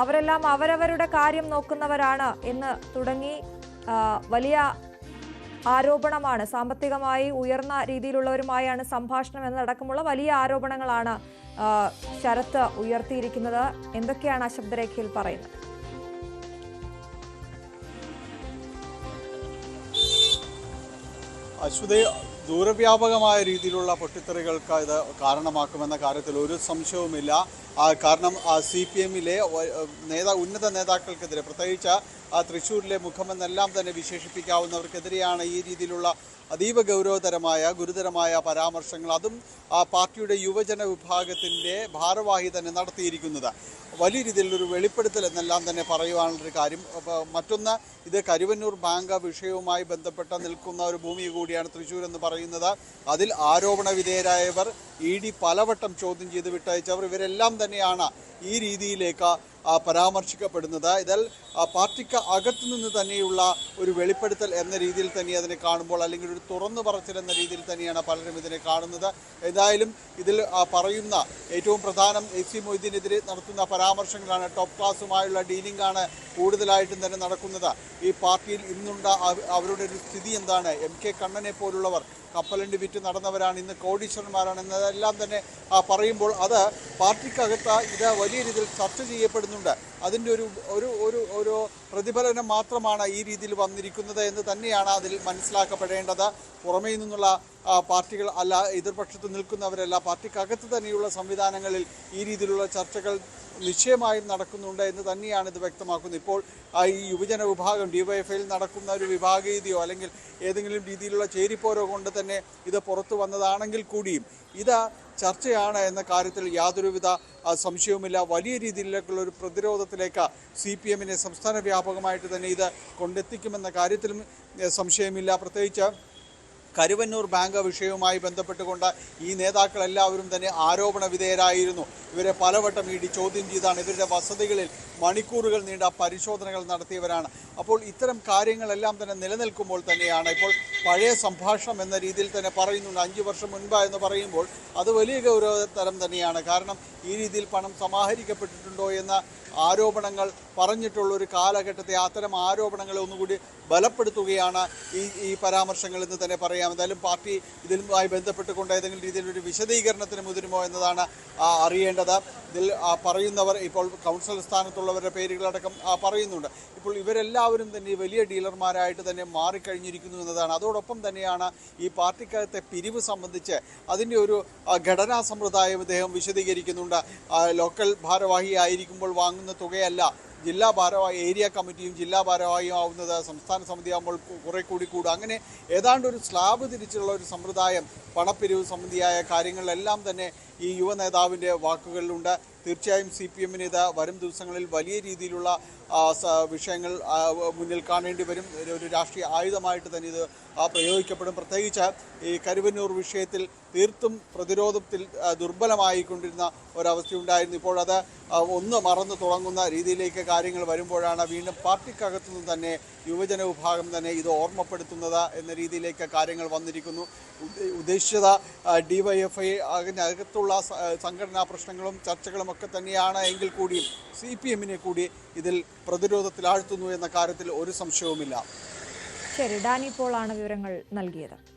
അവരെല്ലാം അവരവരുടെ കാര്യം നോക്കുന്നവരാണ് എന്ന് തുടങ്ങി വലിയ ആരോപണമാണ് സാമ്പത്തികമായി ഉയർന്ന രീതിയിലുള്ളവരുമായാണ് സംഭാഷണം എന്നതടക്കമുള്ള വലിയ ആരോപണങ്ങളാണ് ശരത്ത് ഉയർത്തിയിരിക്കുന്നത്. എന്തൊക്കെയാണ് ആ ശബ്ദരേഖയിൽ പറയുന്നത്? അശ്വതി ദൂരവ്യാപകമായ രീതിയിലുള്ള പൊട്ടിത്തെറികൾക്ക് ഇത് കാരണമാക്കുമെന്ന കാര്യത്തിൽ ഒരു സംശയവുമില്ല. കാരണം സി പി എമ്മിലെ നേതാ ഉന്നത നേതാക്കൾക്കെതിരെ പ്രത്യേകിച്ച് തൃശ്ശൂരിലെ മുഖമെന്നെല്ലാം തന്നെ വിശേഷിപ്പിക്കാവുന്നവർക്കെതിരെയാണ് ഈ രീതിയിലുള്ള അതീവ ഗൗരവതരമായ ഗുരുതരമായ പരാമർശങ്ങൾ അതും ആ പാർട്ടിയുടെ യുവജന വിഭാഗത്തിന്റെ ഭാരവാഹി തന്നെ നടത്തിയിരിക്കുന്നത്. വലിയ രീതിയിലൊരു വെളിപ്പെടുത്തൽ എന്നെല്ലാം തന്നെ പറയുവാനുള്ളൊരു കാര്യം. മറ്റൊന്ന് ഇത് കരുവന്നൂർ ബാങ്ക് വിഷയവുമായി ബന്ധപ്പെട്ട് നിൽക്കുന്ന ഒരു ഭൂമി കൂടിയാണ് തൃശ്ശൂർ എന്ന് പറയുന്നത്. അതിൽ ആരോപണ വിധേയരായവർ ഇ ഡി പലവട്ടം ചോദ്യം ചെയ്ത് വിട്ടയച്ചവർ. ഇവരെല്ലാം തന്നെയാണ് ഈ രീതിയിലേക്ക് പരാമർശിക്കപ്പെടുന്നത്. ഇതിൽ പാർട്ടിക്ക് അകത്തു നിന്ന് തന്നെയുള്ള ഒരു വെളിപ്പെടുത്തൽ എന്ന രീതിയിൽ തന്നെ അതിനെ കാണുമ്പോൾ അല്ലെങ്കിൽ ഒരു തുറന്നു പറച്ചിൽ എന്ന രീതിയിൽ തന്നെയാണ് പലരും ഇതിനെ കാണുന്നത്. ഏതായാലും ഇതിൽ പറയുന്ന ഏറ്റവും പ്രധാനം എ സി മൊയ്തീനെതിരെ നടത്തുന്ന പരാമർശങ്ങളാണ്. ടോപ്പ് ക്ലാസ്സുമായുള്ള ഡീലിംഗ് ആണ് കൂടുതലായിട്ടും തന്നെ നടക്കുന്നത്. ഈ പാർട്ടിയിൽ ഇന്നുണ്ട അവരുടെ ഒരു സ്ഥിതി എന്താണ്? എം കെ കണ്ണനെ പോലുള്ളവർ കപ്പലണ്ടി വിറ്റ് നടന്നവരാണ് ഇന്ന് കോടീശ്വരന്മാരാണ് എന്നതെല്ലാം തന്നെ പറയുമ്പോൾ അത് പാർട്ടിക്കകത്ത് ഇത് വലിയ രീതിയിൽ ചർച്ച ചെയ്യപ്പെടുന്നുണ്ട് അതിന്റെ ഒരു ഒരു ഒരു ഒരു പ്രതിഫലനം മാത്രമാണ് ഈ രീതിയിൽ വന്നിരിക്കുന്നത് എന്ന് തന്നെയാണ് അതിൽ മനസ്സിലാക്കപ്പെടേണ്ടത്. പുറമേ നിന്നുള്ള പാർട്ടികൾ അല്ല എതിർപക്ഷത്ത് നിൽക്കുന്നവരല്ല പാർട്ടിക്കകത്ത് തന്നെയുള്ള സംവിധാനങ്ങളിൽ ഈ രീതിയിലുള്ള ചർച്ചകൾ നിശ്ചയമായും നടക്കുന്നുണ്ട് എന്ന് തന്നെയാണ് ഇത് വ്യക്തമാക്കുന്നത്. ഇപ്പോൾ ഈ യുവജന വിഭാഗം ഡിവൈഎഫ്ഐയിൽ നടക്കുന്ന ഒരു വിഭാഗീയതയോ അല്ലെങ്കിൽ ഏതെങ്കിലും രീതിയിലുള്ള ചേരിപ്പോരോ കൊണ്ട് തന്നെ ഇത് പുറത്തു വന്നതാണെങ്കിൽ കൂടിയും ഇത് ചർച്ചയാണ് എന്ന കാര്യത്തിൽ യാതൊരുവിധ സംശയവുമില്ല. വലിയ രീതിയിലേക്കുള്ള ഒരു പ്രതിരോധത്തിലേക്ക് സി പി എമ്മിനെ സംസ്ഥാന വ്യാപകമായിട്ട് തന്നെ ഇത് കൊണ്ടെത്തിക്കുമെന്ന കാര്യത്തിലും സംശയമില്ല. പ്രത്യേകിച്ച് കരുവന്നൂർ ബാങ്ക് വിഷയവുമായി ബന്ധപ്പെട്ടുകൊണ്ട് ഈ നേതാക്കളെല്ലാവരും തന്നെ ആരോപണ വിധേയരായിരുന്നു. ഇവരെ പലവട്ടം ഇടി ചോദ്യം ചെയ്താണ്. ഇവരുടെ വസതികളിൽ മണിക്കൂറുകൾ നീണ്ട പരിശോധനകൾ നടത്തിയവരാണ്. അപ്പോൾ ഇത്തരം കാര്യങ്ങളെല്ലാം തന്നെ നിലനിൽക്കുമ്പോൾ തന്നെയാണ് ഇപ്പോൾ പഴയ സംഭാഷണം എന്ന രീതിയിൽ തന്നെ പറയുന്നുണ്ട്. അഞ്ച് വർഷം മുൻപ് എന്ന് പറയുമ്പോൾ അത് വലിയ ഗൗരവതരം തന്നെയാണ്. കാരണം ഈ രീതിയിൽ പണം സമാഹരിക്കപ്പെട്ടിട്ടുണ്ടോ എന്ന ആരോപണങ്ങൾ പറഞ്ഞിട്ടുള്ള ഒരു കാലഘട്ടത്തെ അത്തരം ആരോപണങ്ങളെ ഒന്നുകൂടി ബലപ്പെടുത്തുകയാണ് ഈ ഈ പരാമർശങ്ങൾ എന്ന് തന്നെ പറയാം. എന്തായാലും പാർട്ടി ഇതിലുമായി ബന്ധപ്പെട്ടുകൊണ്ട് ഏതെങ്കിലും രീതിയിലൊരു വിശദീകരണത്തിന് മുതിരുമോ എന്നതാണ് അറിയേണ്ടത്. ഇതിൽ പറയുന്നവർ ഇപ്പോൾ കൗൺസിൽ സ്ഥാനത്തുള്ളവരുടെ പേരുകളടക്കം പറയുന്നുണ്ട്. ഇപ്പോൾ ഇവരെല്ലാവരും തന്നെ വലിയ ഡീലർമാരായിട്ട് തന്നെ മാറിക്കഴിഞ്ഞിരിക്കുന്നു എന്നതാണ്. അതോടൊപ്പം തന്നെയാണ് ഈ പാർട്ടിക്കകത്തെ പിരിവ് സംബന്ധിച്ച് അതിന്റെ ഒരു ഘടനാ സമ്പ്രദായം ഇദ്ദേഹം വിശദീകരിക്കുന്നുണ്ട്. ലോക്കൽ ഭാരവാഹി ആയിരിക്കുമ്പോൾ വാങ്ങുന്ന തുകയല്ല ജില്ലാ ഭാരവാഹി ഏരിയ കമ്മിറ്റിയും ജില്ലാ ഭാരവാഹിയും ആവുന്നത് സംസ്ഥാന സമിതി ആകുമ്പോൾ കുറെ കൂടി കൂടും. അങ്ങനെ ഏതാണ്ട് ഒരു സ്ലാബ് തിരിച്ചുള്ള ഒരു സമ്പ്രദായം പണപ്പിരിവ് സംബന്ധിയായ കാര്യങ്ങളിലെല്ലാം തന്നെ ഈ യുവ നേതാവിന്റെ വാക്കുകളിലുണ്ട്. തീർച്ചയായും സി പി എമ്മിന് ഇത് വരും ദിവസങ്ങളിൽ വലിയ രീതിയിലുള്ള വിഷയങ്ങൾ മുന്നിൽ കാണേണ്ടി വരും. ഒരു- രാഷ്ട്രീയ ആയുധമായിട്ട് തന്നെ ഇത് പ്രയോഗിക്കപ്പെടും. പ്രത്യേകിച്ച് ഈ കരുവന്നൂർ വിഷയത്തിൽ തീർത്തും പ്രതിരോധത്തിൽ ദുർബലമായിക്കൊണ്ടിരുന്ന ഒരവസ്ഥയുണ്ടായിരുന്നു. ഇപ്പോൾ അത് ഒന്ന് മറന്നു തുടങ്ങുന്ന രീതിയിലേക്ക് കാര്യങ്ങൾ വരുമ്പോഴാണ് വീണ്ടും പാർട്ടിക്കകത്തു നിന്ന് തന്നെ യുവജന വിഭാഗം തന്നെ ഇത് ഓർമ്മപ്പെടുത്തുന്നത് എന്ന രീതിയിലേക്ക് കാര്യങ്ങൾ വന്നിരിക്കുന്നു. ഉദ്ദ- ഉദ്ദേശിച്ചത് ഡിവൈഎഫ്ഐ അതിനകത്തുള്ള സ- സംഘടനാ പ്രശ്നങ്ങളും ചർച്ചകളും ഒക്കെ തന്നെയാണ് എങ്കിൽ കൂടിയും സി പി എമ്മിനെ കൂടി ഇതിൽ പ്രതിരോധത്തിലാഴ്ത്തുന്നു എന്ന കാര്യത്തിൽ ഒരു സംശയവുമില്ല. ശരി ഡാനി പോളാണ് വിവരങ്ങൾ നൽകിയത്.